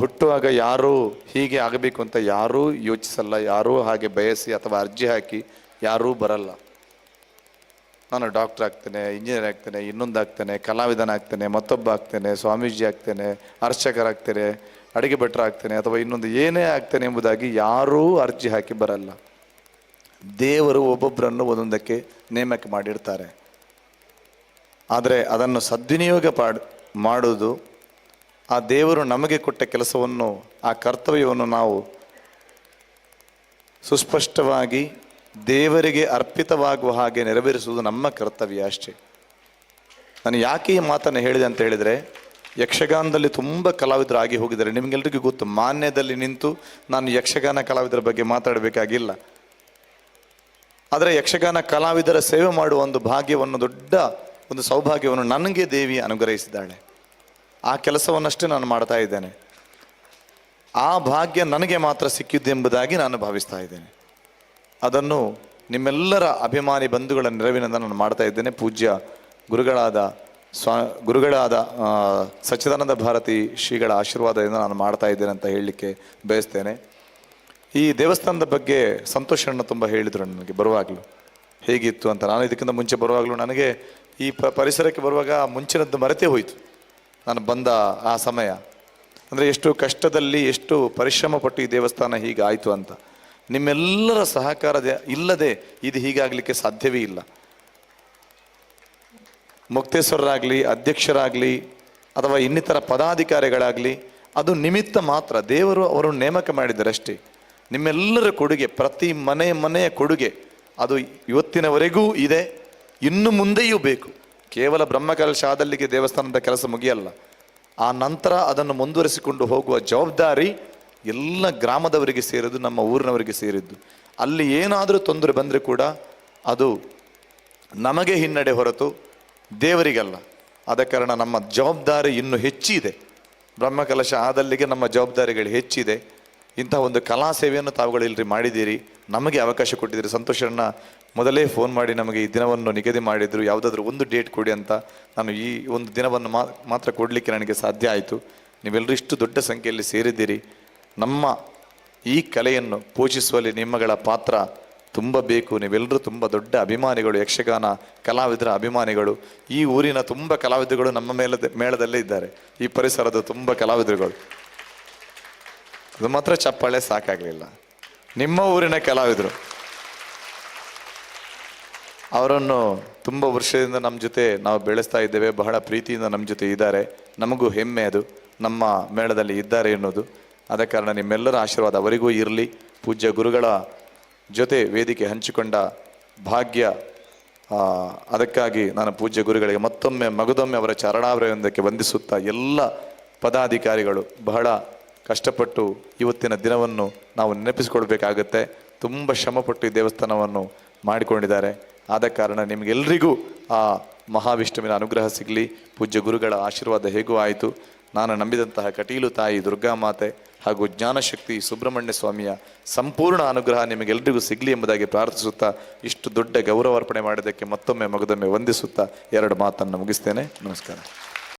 ಹುಟ್ಟುವಾಗ ಯಾರೂ ಹೀಗೆ ಆಗಬೇಕು ಅಂತ ಯಾರೂ ಯೋಚಿಸಲ್ಲ, ಯಾರೂ ಹಾಗೆ ಬಯಸಿ ಅಥವಾ ಅರ್ಜಿ ಹಾಕಿ ಯಾರೂ ಬರಲ್ಲ. ನಾನು ಡಾಕ್ಟರ್ ಆಗ್ತೇನೆ, ಇಂಜಿನಿಯರ್ ಆಗ್ತೇನೆ, ಇನ್ನೊಂದು ಆಗ್ತೇನೆ, ಕಲಾವಿದನ ಆಗ್ತೇನೆ, ಮತ್ತೊಬ್ಬ ಆಗ್ತೇನೆ, ಸ್ವಾಮೀಜಿ ಆಗ್ತೇನೆ ಅರ್ಚಕರಾಗ್ತೇನೆ ಅಡುಗೆ ಭಟ್ರ ಆಗ್ತೇನೆ ಅಥವಾ ಇನ್ನೊಂದು ಏನೇ ಆಗ್ತೇನೆ ಎಂಬುದಾಗಿ ಯಾರೂ ಅರ್ಜಿ ಹಾಕಿ ಬರಲ್ಲ. ದೇವರು ಒಬ್ಬೊಬ್ಬರನ್ನು ಒಂದೊಂದಕ್ಕೆ ನೇಮಕ ಮಾಡಿರ್ತಾರೆ. ಆದರೆ ಅದನ್ನು ಸದ್ವಿನಿಯೋಗ ಪಾಡ್, ಮಾಡುವುದು ಆ ದೇವರು ನಮಗೆ ಕೊಟ್ಟ ಕೆಲಸವನ್ನು, ಆ ಕರ್ತವ್ಯವನ್ನು ನಾವು ಸುಸ್ಪಷ್ಟವಾಗಿ ದೇವರಿಗೆ ಅರ್ಪಿತವಾಗುವ ಹಾಗೆ ನೆರವೇರಿಸುವುದು ನಮ್ಮ ಕರ್ತವ್ಯ ಅಷ್ಟೇ. ನಾನು ಯಾಕೆ ಈ ಮಾತನ್ನು ಹೇಳಿದೆ ಅಂತ ಹೇಳಿದರೆ, ಯಕ್ಷಗಾನದಲ್ಲಿ ತುಂಬ ಕಲಾವಿದರು ಆಗಿ ಹೋಗಿದ್ದಾರೆ. ನಿಮಗೆಲ್ರಿಗೂ ಗೊತ್ತು, ಮಾನ್ಯದಲ್ಲಿ ನಿಂತು ನಾನು ಯಕ್ಷಗಾನ ಕಲಾವಿದರ ಬಗ್ಗೆ ಮಾತಾಡಬೇಕಾಗಿಲ್ಲ. ಆದರೆ ಯಕ್ಷಗಾನ ಕಲಾವಿದರ ಸೇವೆ ಮಾಡುವ ಒಂದು ಭಾಗ್ಯವನ್ನು, ದೊಡ್ಡ ಒಂದು ಸೌಭಾಗ್ಯವನ್ನು ನನಗೆ ದೇವಿ ಅನುಗ್ರಹಿಸಿದ್ದಾಳೆ. ಆ ಕೆಲಸವನ್ನಷ್ಟೇ ನಾನು ಮಾಡ್ತಾ ಇದ್ದೇನೆ. ಆ ಭಾಗ್ಯ ನನಗೆ ಮಾತ್ರ ಸಿಕ್ಕಿದ್ದೆಂಬುದಾಗಿ ನಾನು ಭಾವಿಸ್ತಾ ಇದ್ದೇನೆ. ಅದನ್ನು ನಿಮ್ಮೆಲ್ಲರ ಅಭಿಮಾನಿ ಬಂಧುಗಳ ನೆರವಿನಿಂದ ನಾನು ಮಾಡ್ತಾ ಇದ್ದೇನೆ. ಪೂಜ್ಯ ಗುರುಗಳಾದ ಸ್ವಾ, ಗುರುಗಳಾದ ಸಚ್ಚಿದಾನಂದ ಭಾರತಿ ಶ್ರೀಗಳ ಆಶೀರ್ವಾದದಿಂದ ನಾನು ಮಾಡ್ತಾ ಇದ್ದೇನೆ ಅಂತ ಹೇಳಲಿಕ್ಕೆ ಬಯಸ್ತೇನೆ. ಈ ದೇವಸ್ಥಾನದ ಬಗ್ಗೆ ಸಂತೋಷವನ್ನು ತುಂಬ ಹೇಳಿದರು ನನಗೆ, ಬರುವಾಗಲೂ. ಹೇಗಿತ್ತು ಅಂತ ನಾನು ಇದಕ್ಕಿಂತ ಮುಂಚೆ ಬರುವಾಗಲೂ ನನಗೆ ಈ ಪರಿಸರಕ್ಕೆ ಬರುವಾಗ ಮುಂಚಿನದ್ದು ಮರೆತೇ ಹೋಯಿತು. ನಾನು ಬಂದ ಆ ಸಮಯ. ಅಂದರೆ ಎಷ್ಟು ಕಷ್ಟದಲ್ಲಿ ಎಷ್ಟು ಪರಿಶ್ರಮ ಪಟ್ಟು ಈ ದೇವಸ್ಥಾನ ಹೀಗಾಯಿತು ಅಂತ. ನಿಮ್ಮೆಲ್ಲರ ಸಹಕಾರ ಇಲ್ಲದೆ ಇದು ಹೀಗಾಗಲಿಕ್ಕೆ ಸಾಧ್ಯವೇ ಇಲ್ಲ. ಮುಕ್ತೇಶ್ವರರಾಗಲಿ, ಅಧ್ಯಕ್ಷರಾಗಲಿ, ಅಥವಾ ಇನ್ನಿತರ ಪದಾಧಿಕಾರಿಗಳಾಗಲಿ, ಅದು ನಿಮಿತ್ತ ಮಾತ್ರ ದೇವರು ಅವರು ನೇಮಕ ಮಾಡಿದರಷ್ಟೇ. ನಿಮ್ಮೆಲ್ಲರ ಕೊಡುಗೆ, ಪ್ರತಿ ಮನೆ ಮನೆಯ ಕೊಡುಗೆ ಅದು ಇವತ್ತಿನವರೆಗೂ ಇದೆ, ಇನ್ನು ಮುಂದೆಯೂ ಬೇಕು. ಕೇವಲ ಬ್ರಹ್ಮಕಲಶಾದಲ್ಲಿಗೆ ದೇವಸ್ಥಾನದ ಕೆಲಸ ಮುಗಿಯಲ್ಲ. ಆ ನಂತರ ಅದನ್ನು ಮುಂದುವರಿಸಿಕೊಂಡು ಹೋಗುವ ಜವಾಬ್ದಾರಿ ಎಲ್ಲ ಗ್ರಾಮದವರಿಗೆ ಸೇರಿದ್ದು, ನಮ್ಮ ಊರಿನವರಿಗೆ ಸೇರಿದ್ದು. ಅಲ್ಲಿ ಏನಾದರೂ ತೊಂದರೆ ಬಂದರೆ ಕೂಡ ಅದು ನಮಗೆ ಹಿನ್ನಡೆ ಹೊರತು ದೇವರಿಗಲ್ಲ. ಆದ ಕಾರಣ ನಮ್ಮ ಜವಾಬ್ದಾರಿ ಇನ್ನೂ ಹೆಚ್ಚಿದೆ. ಬ್ರಹ್ಮಕಲಶ ಆದಲ್ಲಿಗೆ ನಮ್ಮ ಜವಾಬ್ದಾರಿಗಳು ಹೆಚ್ಚಿದೆ. ಇಂತಹ ಒಂದು ಕಲಾ ಸೇವೆಯನ್ನು ತಾವುಗಳು ಮಾಡಿದ್ದೀರಿ. ನಮಗೆ ಅವಕಾಶ ಕೊಟ್ಟಿದ್ದೀರಿ. ಸಂತೋಷರನ್ನ ಮೊದಲೇ ಫೋನ್ ಮಾಡಿ ನಮಗೆ ಈ ದಿನವನ್ನು ನಿಗದಿ ಮಾಡಿದ್ರು. ಯಾವುದಾದ್ರೂ ಒಂದು ಡೇಟ್ ಕೊಡಿ ಅಂತ ನಾನು ಈ ಒಂದು ದಿನವನ್ನು ಮಾತ್ರ ಕೊಡಲಿಕ್ಕೆ ನನಗೆ ಸಾಧ್ಯ ಆಯಿತು. ನೀವೆಲ್ಲರೂ ಇಷ್ಟು ದೊಡ್ಡ ಸಂಖ್ಯೆಯಲ್ಲಿ ಸೇರಿದ್ದೀರಿ. ನಮ್ಮ ಈ ಕಲೆಯನ್ನು ಪೋಷಿಸುವಲ್ಲಿ ನಿಮ್ಮಗಳ ಪಾತ್ರ ತುಂಬ ಬೇಕು. ನೀವೆಲ್ಲರೂ ತುಂಬ ದೊಡ್ಡ ಅಭಿಮಾನಿಗಳು, ಯಕ್ಷಗಾನ, ಕಲಾವಿದರ ಅಭಿಮಾನಿಗಳು. ಈ ಊರಿನ ತುಂಬ ಕಲಾವಿದರುಗಳು ನಮ್ಮ ಮೇಲದ, ಮೇಳದಲ್ಲೇ ಇದ್ದಾರೆ. ಈ ಪರಿಸರದ ತುಂಬ ಕಲಾವಿದರುಗಳು. ಅದು ಮಾತ್ರ ಚಪ್ಪಾಳೆ ಸಾಕಾಗಲಿಲ್ಲ. ನಿಮ್ಮ ಊರಿನ ಕಲಾವಿದರು. ಅವರನ್ನು ತುಂಬ ವರ್ಷದಿಂದ ನಮ್ಮ ಜೊತೆ ನಾವು ಬೆಳೆಸ್ತಾ ಇದ್ದೇವೆ, ಬಹಳ ಪ್ರೀತಿಯಿಂದ ನಮ್ಮ ಜೊತೆ ಇದ್ದಾರೆ. ನಮಗೂ ಹೆಮ್ಮೆ ಅದು, ನಮ್ಮ ಮೇಳದಲ್ಲಿ ಇದ್ದಾರೆ ಎನ್ನುವುದು. ಆದ ಕಾರಣ ನಿಮ್ಮೆಲ್ಲರ ಆಶೀರ್ವಾದ ಅವರಿಗೂ ಇರಲಿ. ಪೂಜ್ಯ ಗುರುಗಳ ಜೊತೆ ವೇದಿಕೆ ಹಂಚಿಕೊಂಡ ಭಾಗ್ಯ ಅದಕ್ಕಾಗಿ ನಾನು ಪೂಜ್ಯ ಗುರುಗಳಿಗೆ ಮತ್ತೊಮ್ಮೆ, ಮಗದೊಮ್ಮೆ ಅವರ ಚರಣಾವರಯೊಂದಕ್ಕೆ ವಂದಿಸುತ್ತಾ ಎಲ್ಲ ಪದಾಧಿಕಾರಿಗಳು ಬಹಳ ಕಷ್ಟಪಟ್ಟು ಇವತ್ತಿನ ದಿನವನ್ನು ನಾವು ನೆನಪಿಸಿಕೊಳ್ಬೇಕಾಗತ್ತೆ. ತುಂಬ ಶ್ರಮಪಟ್ಟು ಈ ದೇವಸ್ಥಾನವನ್ನು ಮಾಡಿಕೊಂಡಿದ್ದಾರೆ. ಆದ ಕಾರಣ ನಿಮಗೆಲ್ಲರಿಗೂ ಆ ಮಹಾವಿಷ್ಣುವಿನ ಅನುಗ್ರಹ ಸಿಗಲಿ. ಪೂಜ್ಯ ಗುರುಗಳ ಆಶೀರ್ವಾದ ಹೇಗೂ ಆಯಿತು. ನಾನು ನಂಬಿದಂತಹ ಕಟೀಲು ತಾಯಿ ದುರ್ಗಾ ಮಾತೆ ಹಾಗೂ ಜ್ಞಾನಶಕ್ತಿ ಸುಬ್ರಹ್ಮಣ್ಯ ಸ್ವಾಮಿಯ ಸಂಪೂರ್ಣ ಅನುಗ್ರಹ ನಿಮಗೆಲ್ಲರಿಗೂ ಸಿಗಲಿ ಎಂಬುದಾಗಿ ಪ್ರಾರ್ಥಿಸುತ್ತಾ, ಇಷ್ಟು ದೊಡ್ಡ ಗೌರವಾರ್ಪಣೆ ಮಾಡಿದ್ದಕ್ಕೆ ಮತ್ತೊಮ್ಮೆ ಮಗದೊಮ್ಮೆ ವಂದಿಸುತ್ತಾ ಎರಡು ಮಾತನ್ನು ಮುಗಿಸ್ತೇನೆ. ನಮಸ್ಕಾರ.